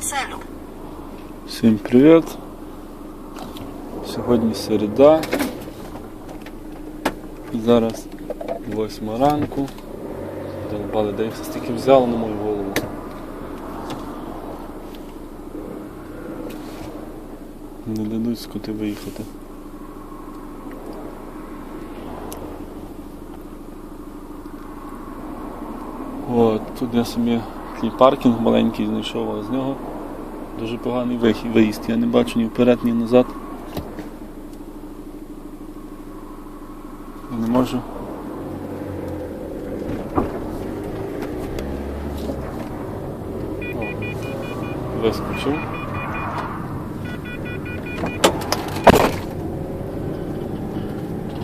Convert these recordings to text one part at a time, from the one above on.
celu. Всім привіт! Сьогодні середа. Зараз 8 ранку. Долбали, їх все стільки взяло на мою голову. Не дадуть скоти виїхати. От, тут я собі такий паркінг маленький знайшов, з нього Дуже поганий вихід, виїзд. Я не бачу ні вперед, ні назад. Я не можу. О, вискочив.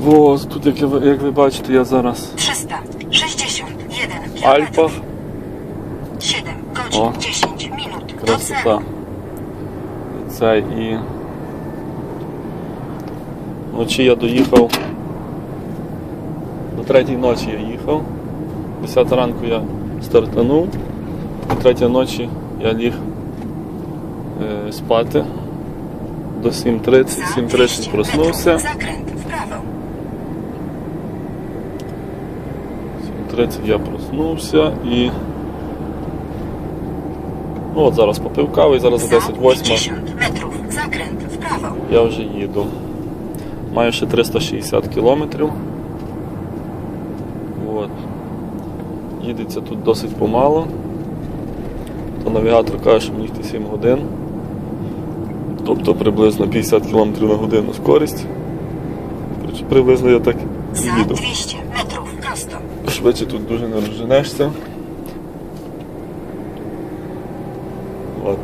О, тут, як, ви- як ви бачите, я зараз 361 в km. Альпах. 7 O. godzin 10 minut do Красота. Це і вночі я доїхав. До третій ночі я їхав. 10 ранку я стартанув. До третій ночі я ліг е, спати. До 7.30, 7.30 проснувся. metrów zakręt w 7.30 я проснувся і. Ну от зараз попив кави зараз за 10 8 50 metrów zakręt я вже їду. Маю ще 360 кілометрів. От. Їдеться тут досить помало. То навігатор каже, що мені йти 7 годин. Тобто приблизно 50 км на годину скорість. Приблизно я так і їду. 200 metrów prosto. Швидше тут дуже не розженешся. От.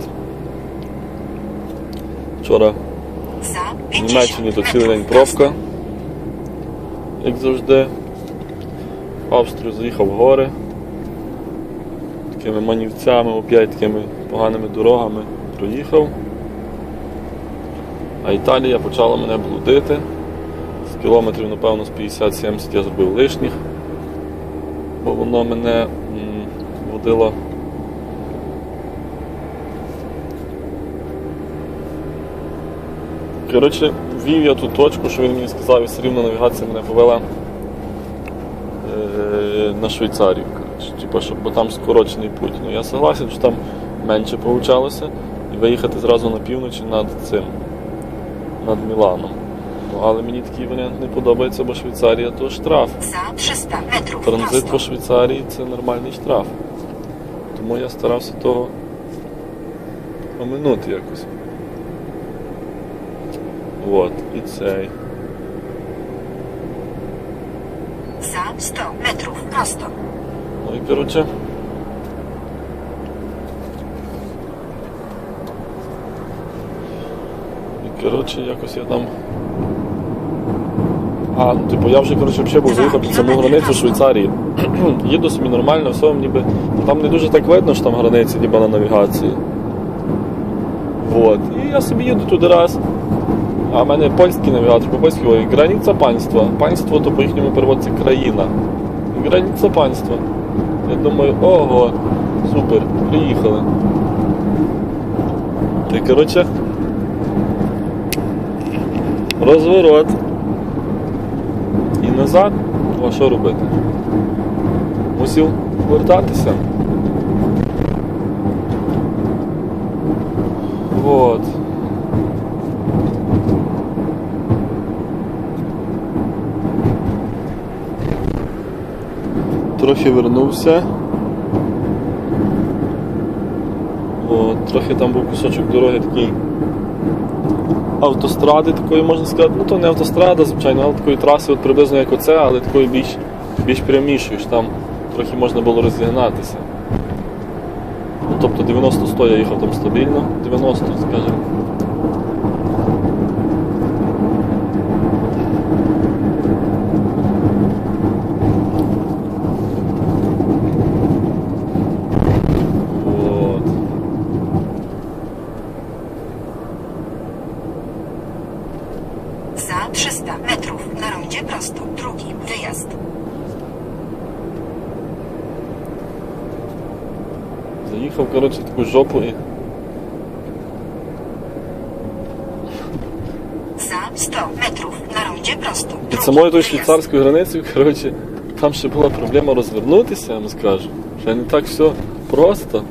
Вчора в Німеччині то цілий день пробка. Як завжди. В Австрію заїхав в гори. Такими манівцями, опять такими поганими дорогами проїхав. А Італія почала мене блудити. З кілометрів, напевно, з 50-70 я зробив лишніх, бо воно мене водило. Коротше, ввів я ту точку, що він мені сказав, і все рівно навігація мене повела е, на Швейцарію. Типа, щоб, бо там скорочений путь. Ну я согласен, що там менше получалося, і виїхати зразу на півночі над цим, над Міланом. Ну, але мені такий варіант не подобається, бо Швейцарія то штраф. Za 300 metrów Транзит по. Швейцарії це нормальний штраф. Тому я старався того оминути якось. От, і цей. Za 100 metrów prosto. Ну і коротше. І коротше, якось я там. А, ну типу, я вже коротше взагалі був заїхав під саму границю Швейцарії. Їду собі нормально, все ніби. Там не дуже так видно, що там границі, ніби на навігації. Вот. І я собі їду туди раз. А в мене польський навігатор, по польськи ой, границя панства. Панство то по їхньому переводиться країна. Границя панства. Я думаю, ого, супер, приїхали. Й коротше. Розворот. І назад. А що робити? Мусив вертатися. Вот. Трохи вернувся. О, трохи там був кусочок дороги такий автостради, такої можна сказати, ну то не автострада, звичайно, але такої траси, от приблизно як оце, але такої більш, більш прямішої, що там трохи можна було розігнатися. Ну, тобто 90-100 я їхав там стабільно, 90, скажімо. їхав, коротше, таку жопу і. За 100 метрів на просто. Під самою той швейцарською границею, коротше, там ще була проблема розвернутися, я вам скажу. Ще не так все просто.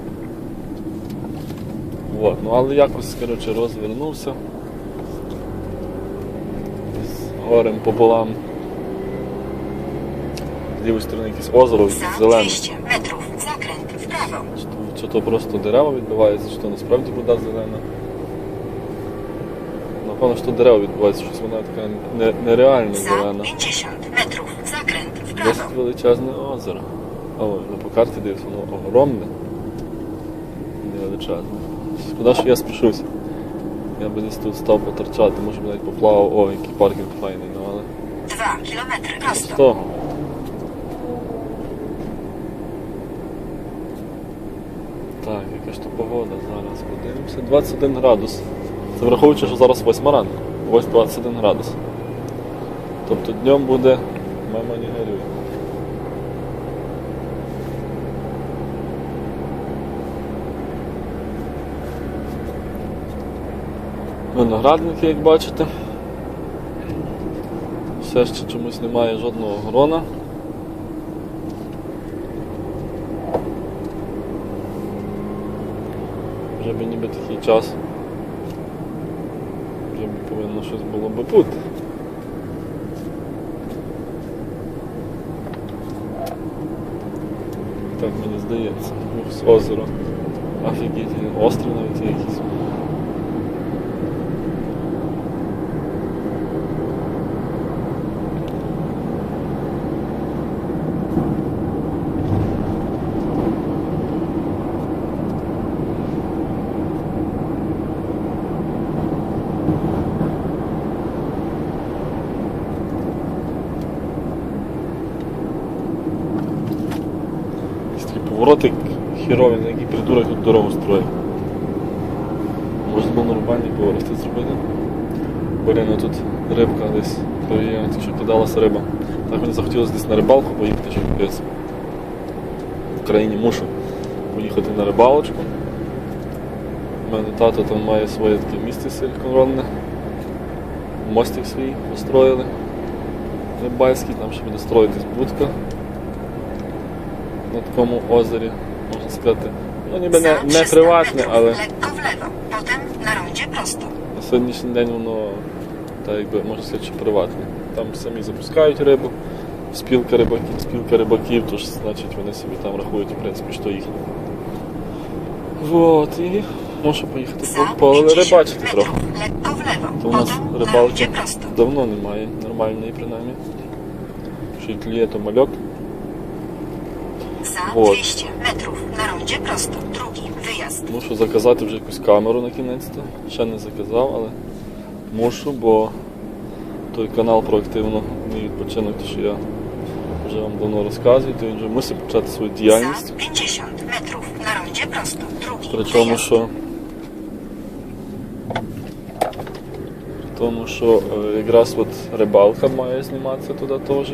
Вот. Ну але якось коротше, розвернувся. З горем пополам. З лівої сторони якесь озеро зелене. 200 метрів. Чи то, просто дерева відбуваються, чи то насправді вода зелена. Напевно, що дерева відбуваються, щось вона така не- нереально зелена. 50 metrów zakręt w Досить величезне озеро. О, ну, по карті дивись, воно огромне. Не величезне. Шкода, що я спішусь. Я би десь тут став поторчати, може б навіть поплавав, о, який паркінг файний, ну але. 2 km З prosto. того. Так, яка ж то погода зараз. Подивимося. 21 градус. Це враховуючи, що зараз 8 ранку. Ось 21 градус. Тобто днем буде мама не горює. Виноградники, як бачите. Все ще чомусь немає жодного грона. Вже би ніби такий час. Вже би повинно щось було би бути. Так мені здається. Ух, з озеро. Офігеть, острів навіть є якийсь. Повороти хірові, на який придурок тут дорогу строїть. Можна було нормальні повороти зробити. Блін, тут рибка десь є, що кидалася риба. Так мені захотілося десь на рибалку поїхати, що капець. В Україні мушу поїхати на рибалочку. У мене тато там має своє таке місце силіконронне. Мостик свій построїли. Рибальський, там ще буде строїтись будка на такому озері, можна сказати. Ну ніби не, не приватне, але lekko w lewo. Potem na rondzie prosto. на сьогоднішній день воно так якби можна сказати, що приватне. Там самі запускають рибу, спілка рибаків, спілка рибаків, тож значить вони собі там рахують, в принципі, що їхнє. Вот, і можу поїхати по, по рибачити трохи. lekko w lewo. То у нас Potem na рибалки prosto. давно немає, нормальної принаймні. Що й кліє, то мальок. Za Вот. 200 metrów na rondzie prosto. Drugi wyjazd. Мушу заказати вже якусь камеру на кінець-то. Ще не заказав, але мушу, бо той канал про активно мій відпочинок, то що я вже вам давно розказую, то він вже мусить почати свою діяльність. 50 metrów na rondzie prosto. Drugi Причому, що тому, що е, якраз от рибалка має зніматися туди теж.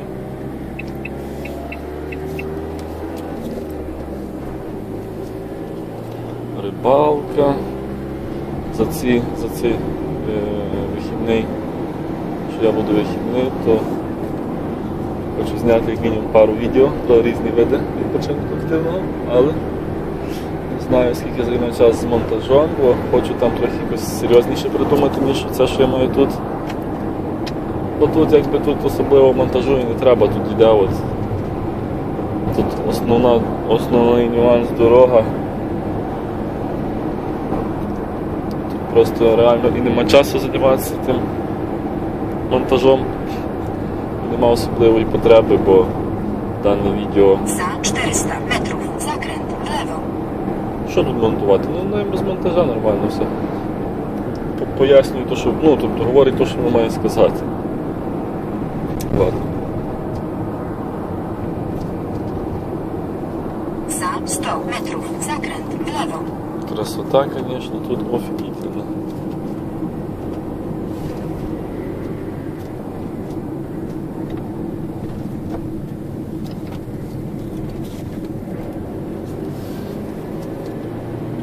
Рибалка. За ці, за цей е, вихідний, що я буду вихідний, то хочу зняти як мінімум пару відео про різні види відпочинку активного, але не знаю, скільки займе час з монтажом, бо хочу там трохи якось серйозніше придумати, ніж це, що я маю тут. Бо тут якби тут особливо монтажу і не треба, тут йде от. Тут основна, основний нюанс дорога. просто реально і нема часу займатися тим монтажом, нема особливої потреби, бо дане відео. За 400 метрів закрент влево. Що тут монтувати? Ну, ну без монтажа нормально все. Пояснюю то, що ну, тобто говорить те, що воно має сказати. Ладно. За 100 метрів закрент влево. Красота, звісно, тут офігіть.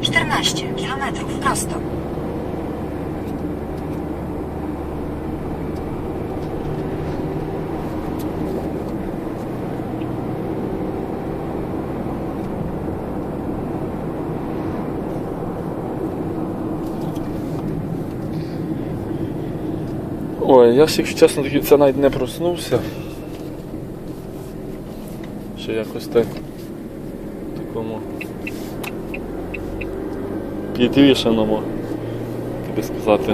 14 kilometrów prosto. Ой, я, якщо чесно, до кінця навіть не проснувся. Ще якось так такому підвішеному, як сказати.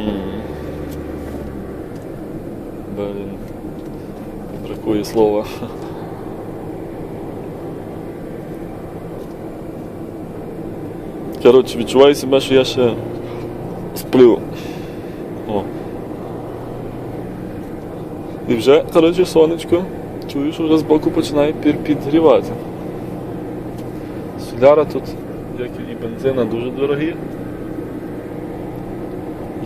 М. Блін. Бракує слова. Коротше, відчуваю себе, що я ще сплю. О. І вже, коротше, сонечко. Чую, що вже збоку починає підгрівати. Соляра тут, як і бензина, дуже дорогі.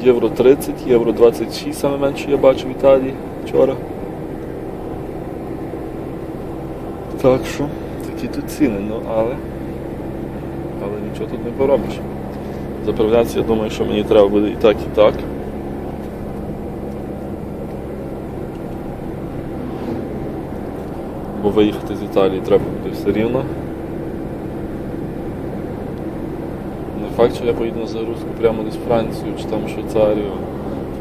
Євро 30, євро 26, саме менше я бачу в Італії вчора. Так що, такі тут ціни, ну але. Але нічого тут не поробиш. Заправлятися, я думаю, що мені треба буде і так, і так. Бо виїхати з Італії треба буде все рівно. Не факт, що я поїду на загрузку прямо десь в Францію чи там в Швейцарію.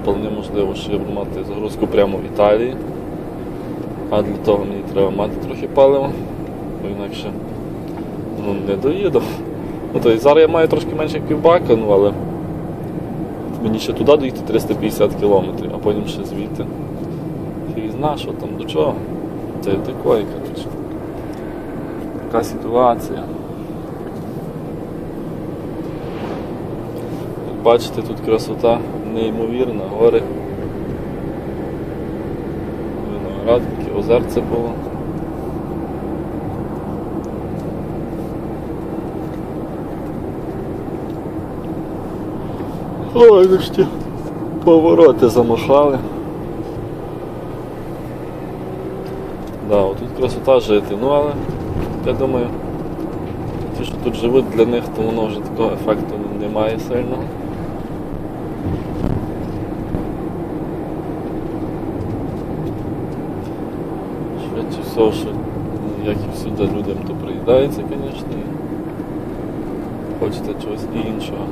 Вполне можливо, що я буду мати загрузку прямо в Італії. А для того мені треба мати трохи палива, бо інакше ну, не доїду. Ну, то зараз я маю трошки менше півбака, ну але мені ще туди доїхати 350 кілометрів, а потім ще звідти. Фіг зна, що там до чого. Це такое, коротше. Така ситуація. Як бачите, тут красота неймовірна, гори. Виноградки, озерце було. Ой, ну що повороти замахали. Да, отут красота жити. Ну але я думаю, ті, що тут живуть, для них то воно вже такого ефекту немає сильного. Що як і всюди людям то приїдається, звісно, і хочеться чогось іншого.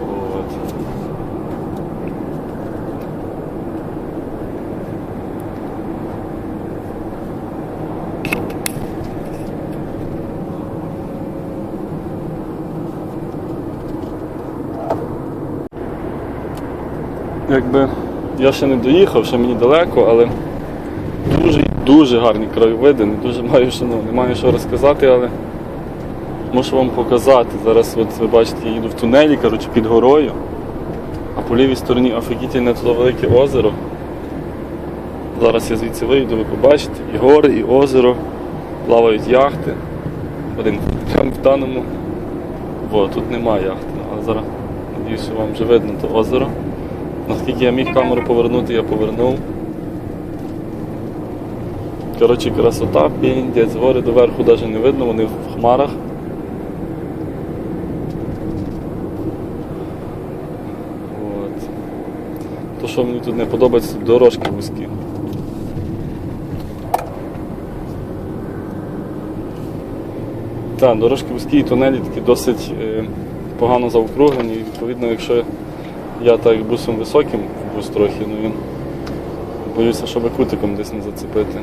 Вот. Якби я ще не доїхав, ще мені далеко, але дуже дуже гарні краєвиди, не дуже маю ну, не маю що розказати, але Можу вам показати. Зараз от ви бачите, я їду в тунелі, коротше, під горою. А по лівій стороні офігітельне туди велике озеро. Зараз я звідси вийду, ви побачите, і гори, і озеро, плавають яхти. Один прямо в даному. Во, тут немає яхти, але зараз надіюсь, вам вже видно то озеро. Наскільки я міг камеру повернути, я повернув. Коротше, красота, піндець, гори доверху навіть не видно, вони в хмарах. От. То, що мені тут не подобається, дорожки вузькі. Так, дорожки вузькі і тунелі такі досить е, погано заокруглені. Відповідно, якщо я так бусом високим, бус трохи, ну він боюся, щоб кутиком десь не зацепити.